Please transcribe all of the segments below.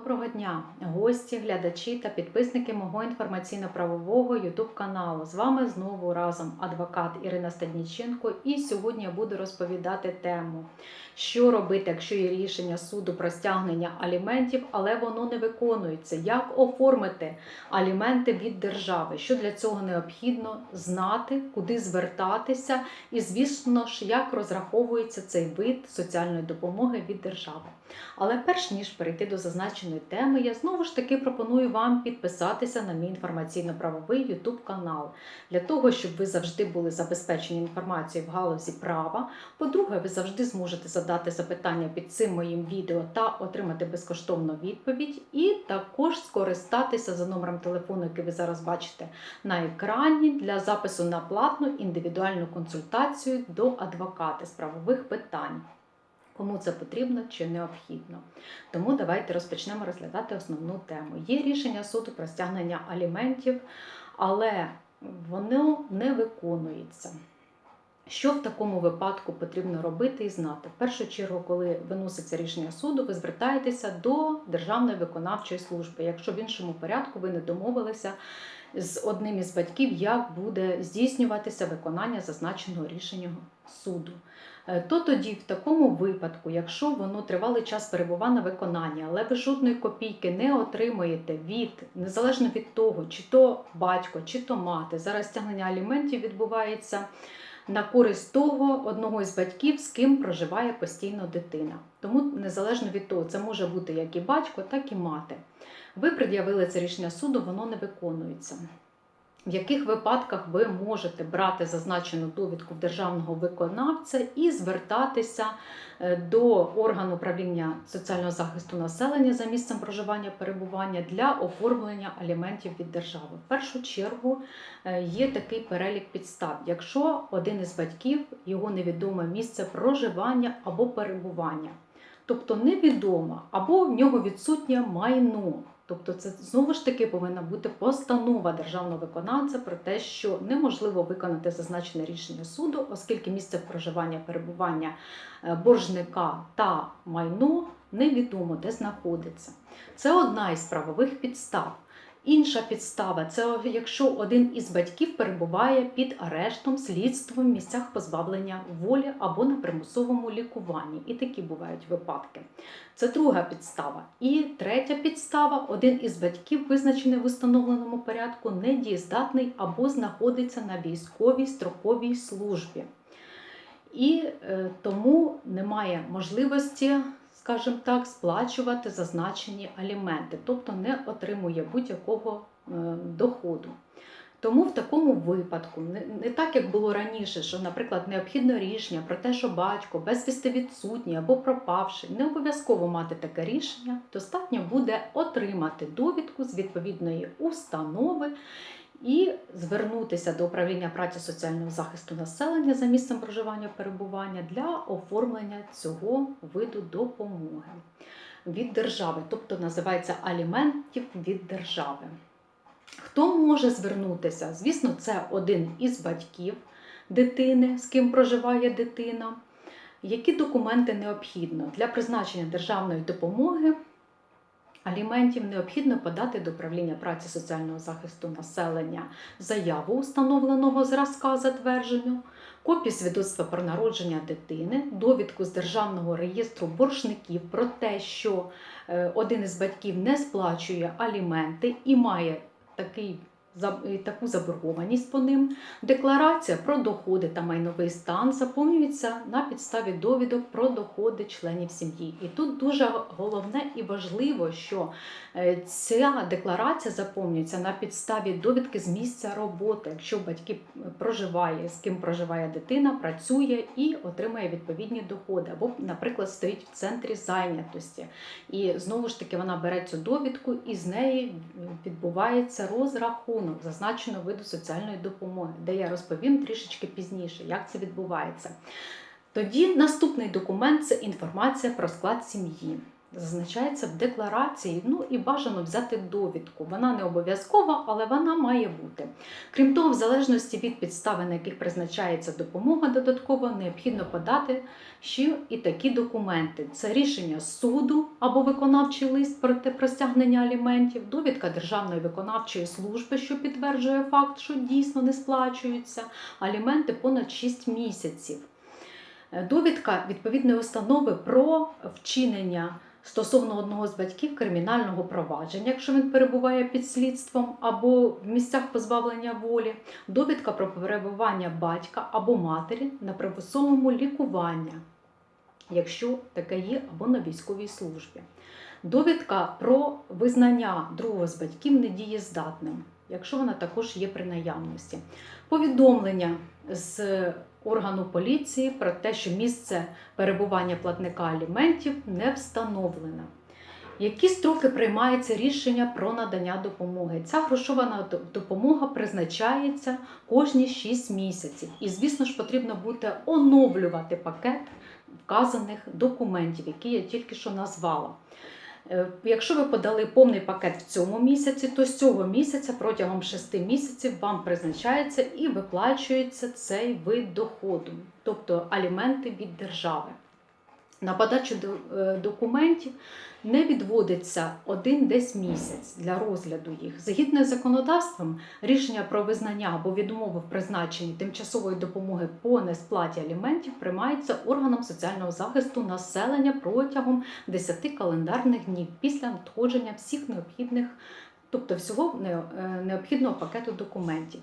Доброго дня, гості, глядачі та підписники мого інформаційно-правового YouTube каналу. З вами знову разом адвокат Ірина Стадніченко. І сьогодні я буду розповідати тему, що робити, якщо є рішення суду про стягнення аліментів, але воно не виконується. Як оформити аліменти від держави? Що для цього необхідно знати, куди звертатися, і, звісно ж, як розраховується цей вид соціальної допомоги від держави. Але перш ніж перейти до зазначеної теми, я знову ж таки пропоную вам підписатися на мій інформаційно-правовий YouTube канал для того, щоб ви завжди були забезпечені інформацією в галузі права. По-друге, ви завжди зможете задати запитання під цим моїм відео та отримати безкоштовну відповідь, і також скористатися за номером телефону, який ви зараз бачите на екрані, для запису на платну індивідуальну консультацію до адвоката з правових питань кому це потрібно чи необхідно. Тому давайте розпочнемо розглядати основну тему. Є рішення суду про стягнення аліментів, але воно не виконується. Що в такому випадку потрібно робити і знати? В першу чергу, коли виноситься рішення суду, ви звертаєтеся до Державної виконавчої служби. Якщо в іншому порядку ви не домовилися з одним із батьків, як буде здійснюватися виконання зазначеного рішення суду. Е, то тоді, в такому випадку, якщо воно тривалий час перебуває на виконанні, але ви жодної копійки не отримуєте від, незалежно від того, чи то батько, чи то мати, зараз стягнення аліментів відбувається на користь того одного із батьків, з ким проживає постійно дитина. Тому, незалежно від того, це може бути як і батько, так і мати. Ви пред'явили це рішення суду, воно не виконується. В яких випадках ви можете брати зазначену довідку в державного виконавця і звертатися е, до органу управління соціального захисту населення за місцем проживання перебування для оформлення аліментів від держави? В першу чергу е, є такий перелік підстав, якщо один із батьків його невідоме місце проживання або перебування, тобто невідомо, або в нього відсутнє майно. Тобто, це знову ж таки повинна бути постанова державного виконавця про те, що неможливо виконати зазначене рішення суду, оскільки місце проживання перебування е, боржника та майно невідомо де знаходиться. Це одна із правових підстав. Інша підстава це якщо один із батьків перебуває під арештом, слідством в місцях позбавлення волі або на примусовому лікуванні. І такі бувають випадки. Це друга підстава. І третя підстава: один із батьків, визначений в установленому порядку, недієздатний або знаходиться на військовій строковій службі. І е, тому немає можливості скажімо так, сплачувати зазначені аліменти, тобто не отримує будь-якого е, доходу. Тому в такому випадку, не, так як було раніше, що, наприклад, необхідне рішення про те, що батько безвісти відсутній або пропавший, не обов'язково мати таке рішення, достатньо буде отримати довідку з відповідної установи і звернутися до управління праці соціального захисту населення за місцем проживання перебування для оформлення цього виду допомоги від держави, тобто називається аліментів від держави. Хто може звернутися? Звісно, це один із батьків дитини, з ким проживає дитина. Які документи необхідно для призначення державної допомоги аліментів необхідно подати до управління праці соціального захисту населення. Заяву установленого зразка затвердження, копію свідоцтва про народження дитини, довідку з державного реєстру боржників про те, що е, один із батьків не сплачує аліменти і має такий таку заборгованість по ним. Декларація про доходи та майновий стан заповнюється на підставі довідок про доходи членів сім'ї. І тут дуже головне і важливо, що е, ця декларація заповнюється на підставі довідки з місця роботи, якщо батьки проживає, з ким проживає дитина, працює і отримує відповідні доходи, або, наприклад, стоїть в центрі зайнятості. І знову ж таки вона бере цю довідку і з неї відбувається розрахунок рахунок зазначеного виду соціальної допомоги, де я розповім трішечки пізніше, як це відбувається. Тоді наступний документ це інформація про склад сім'ї. Зазначається в декларації. Ну і бажано взяти довідку. Вона не обов'язкова, але вона має бути. Крім того, в залежності від підстави, на яких призначається допомога додатково, необхідно подати ще і такі документи: це рішення суду або виконавчий лист про те про стягнення аліментів, довідка Державної виконавчої служби, що підтверджує факт, що дійсно не сплачуються, аліменти понад 6 місяців. Е, Довідка відповідної установи про вчинення стосовно одного з батьків кримінального провадження, якщо він перебуває під слідством або в місцях позбавлення волі, довідка про перебування батька або матері на примусовому лікуванні, якщо таке є, або на військовій службі. Довідка про визнання другого з батьків недієздатним, якщо вона також є при наявності. Повідомлення з органу поліції про те, що місце перебування платника аліментів не встановлено. Які строки приймається рішення про надання допомоги? Ця грошова допомога призначається кожні 6 місяців. І, звісно ж, потрібно буде оновлювати пакет вказаних документів, які я тільки що назвала. Е, Якщо ви подали повний пакет в цьому місяці, то з цього місяця протягом 6 місяців вам призначається і виплачується цей вид доходу, тобто аліменти від держави. На подачу е, документів не відводиться один десь місяць для розгляду їх. Згідно з законодавством, рішення про визнання або відмову в призначенні тимчасової допомоги по несплаті аліментів приймається органом соціального захисту населення протягом 10 календарних днів після надходження всіх необхідних, тобто всього е, необхідного пакету документів.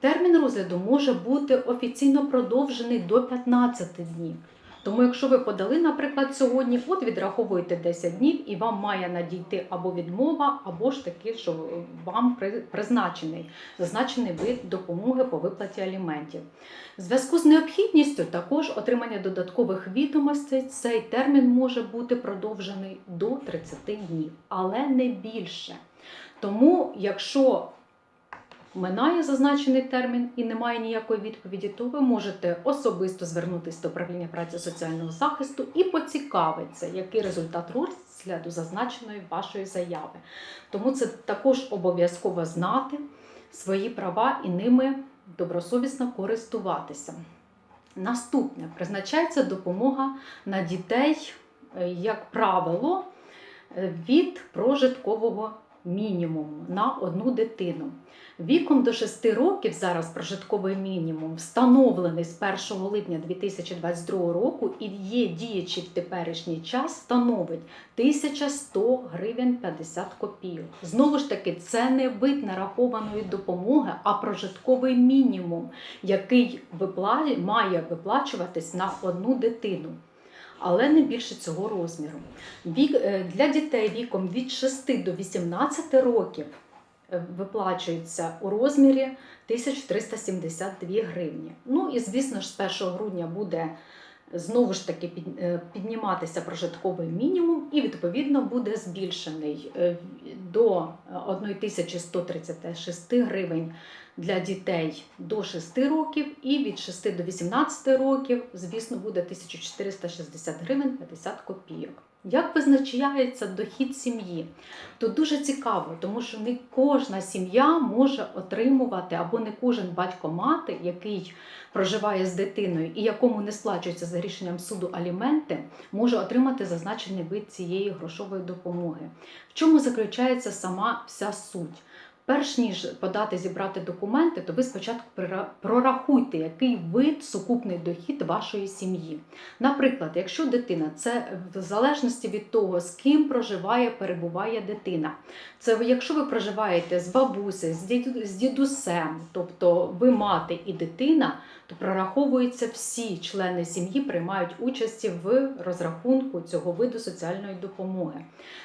Термін розгляду може бути офіційно продовжений до 15 днів. Тому, якщо ви подали, наприклад, сьогодні, от відраховуєте 10 днів і вам має надійти або відмова, або ж таки, що вам призначений зазначений вид допомоги по виплаті аліментів. В зв'язку з необхідністю також отримання додаткових відомостей цей термін може бути продовжений до 30 днів, але не більше. Тому, якщо минає зазначений термін і немає ніякої відповіді, то ви можете особисто звернутися до управління праці соціального захисту і поцікавитися, який результат розгляду зазначеної вашої заяви. Тому це також обов'язково знати свої права і ними добросовісно користуватися. Наступне призначається допомога на дітей, е, як правило, від прожиткового мінімуму на одну дитину. Віком до 6 років зараз прожитковий мінімум встановлений з 1 липня 2022 року і є діячий в теперішній час становить 1100 гривень 50 копійок. Знову ж таки, це не вид нарахованої допомоги, а прожитковий мінімум, який має виплачуватись на одну дитину. Але не більше цього розміру. Вік, е, для дітей віком від 6 до 18 років е, виплачується у розмірі 1372 гривні. Ну і звісно ж, з 1 грудня буде знову ж таки е, підніматися прожитковий мінімум, і відповідно буде збільшений е, до е, 1136 гривень для дітей до 6 років, і від 6 до 18 років, звісно, буде 1460 гривень 50 копійок. Як визначається дохід сім'ї? Тут дуже цікаво, тому що не кожна сім'я може отримувати, або не кожен батько-мати, який проживає з дитиною і якому не сплачується за рішенням суду аліменти, може отримати зазначений вид цієї грошової допомоги. В чому заключається сама вся суть? Перш ніж подати зібрати документи, то ви спочатку прорахуйте, який вид сукупний дохід вашої сім'ї. Наприклад, якщо дитина, це в залежності від того, з ким проживає, перебуває дитина. Це якщо ви проживаєте з бабусею, з, дідусем, тобто ви мати і дитина, то прораховуються всі члени сім'ї, приймають участь в розрахунку цього виду соціальної допомоги.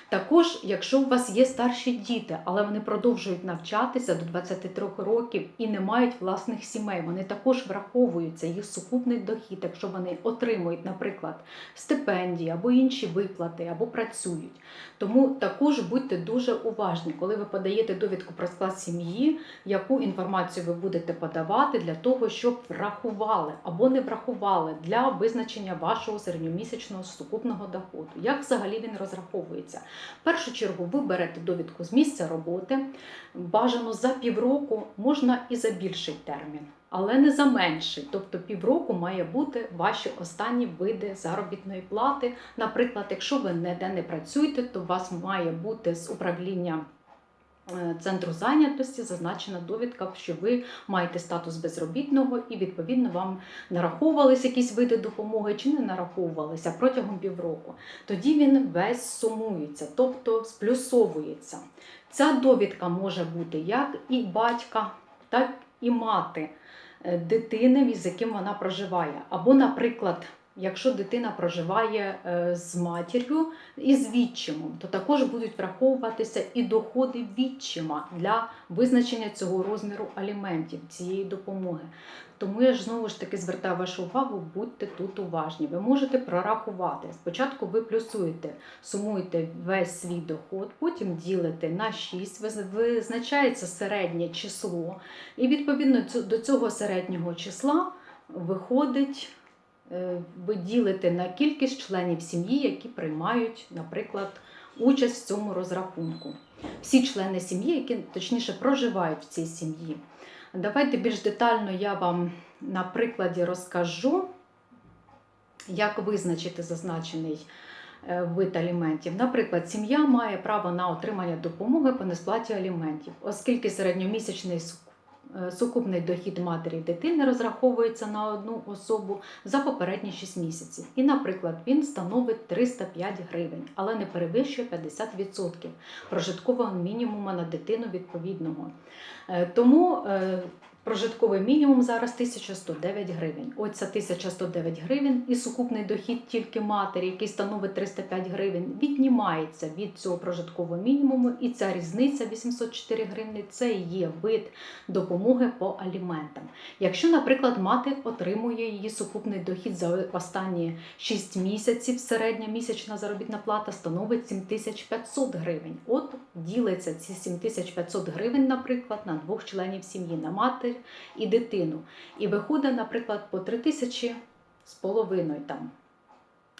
Також, якщо у вас є старші діти, але вони продовжують навчання, навчатися до 23 років і не мають власних сімей. Вони також враховуються їх сукупний дохід, якщо вони отримують, наприклад, стипендії або інші виплати, або працюють. Тому також будьте дуже уважні, коли ви подаєте довідку про склад сім'ї, яку інформацію ви будете подавати для того, щоб врахували або не врахували для визначення вашого середньомісячного сукупного доходу. Як взагалі він розраховується? В першу чергу ви берете довідку з місця роботи, бажано за півроку, можна і за більший термін. Але не за менший, тобто півроку має бути ваші останні види заробітної плати. Наприклад, якщо ви ніде не працюєте, то у вас має бути з управління центру зайнятості зазначена довідка, що ви маєте статус безробітного і відповідно вам нараховувалися якісь види допомоги чи не нараховувалися протягом півроку. Тоді він весь сумується, тобто сплюсовується. Ця довідка може бути як і батька, так і мати е, дитини, з яким вона проживає. Або, наприклад, якщо дитина проживає е, з матір'ю і з відчимом, то також будуть враховуватися і доходи відчима для визначення цього розміру аліментів, цієї допомоги. Тому я ж знову ж таки звертаю вашу увагу, будьте тут уважні. Ви можете прорахувати. Спочатку ви плюсуєте, сумуєте весь свій доход, потім ділите на 6, визначається середнє число, і відповідно до цього середнього числа виходить. Е, Ви ділите на кількість членів сім'ї, які приймають, наприклад, участь в цьому розрахунку. Всі члени сім'ї, які точніше проживають в цій сім'ї. Давайте більш детально я вам на прикладі розкажу, як визначити зазначений е, вид аліментів. Наприклад, сім'я має право на отримання допомоги по несплаті аліментів, оскільки середньомісячний сукупний дохід матері і дитини розраховується на одну особу за попередні 6 місяців. І, наприклад, він становить 305 гривень, але не перевищує 50% прожиткового мінімуму на дитину відповідного. Е, Тому е, прожитковий мінімум зараз 1109 гривень. Оця 1109 гривень і сукупний дохід тільки матері, який становить 305 гривень, віднімається від цього прожиткового мінімуму, і ця різниця 804 гривні це є вид допомоги по аліментам. Якщо, наприклад, мати отримує її сукупний дохід за останні 6 місяців, середня місячна заробітна плата становить 7500 гривень. От ділиться ці 7500 гривень, наприклад, на двох членів сім'ї, на матір і дитину. І виходить, наприклад, по 3000 з половиною там.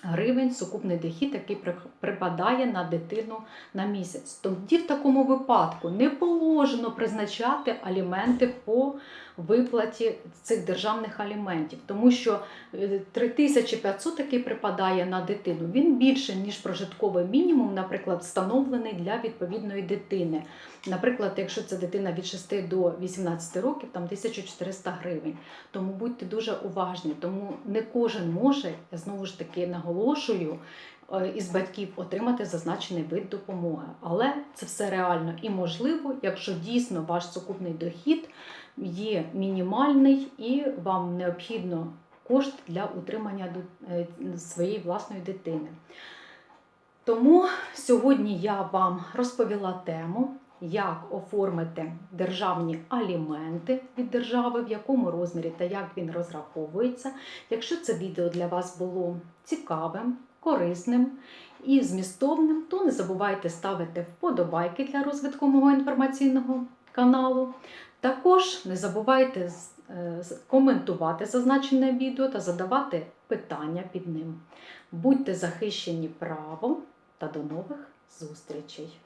Гривень сукупний дохід, який припадає на дитину на місяць. Тоді в такому випадку не положено призначати аліменти по виплаті цих державних аліментів, тому що е, 3500, який припадає на дитину, він більше, ніж прожитковий мінімум, наприклад, встановлений для відповідної дитини. Наприклад, якщо це дитина від 6 до 18 років, там 1400 гривень. Тому будьте дуже уважні, тому не кожен може, я знову ж таки наголошую, е, із батьків отримати зазначений вид допомоги. Але це все реально і можливо, якщо дійсно ваш сукупний дохід є мінімальний і вам необхідно кошт для утримання е, своєї власної дитини. Тому сьогодні я вам розповіла тему, як оформити державні аліменти від держави, в якому розмірі та як він розраховується. Якщо це відео для вас було цікавим, корисним і змістовним, то не забувайте ставити вподобайки для розвитку мого інформаційного каналу. Також не забувайте е, коментувати зазначене відео та задавати питання під ним. Будьте захищені правом та до нових зустрічей!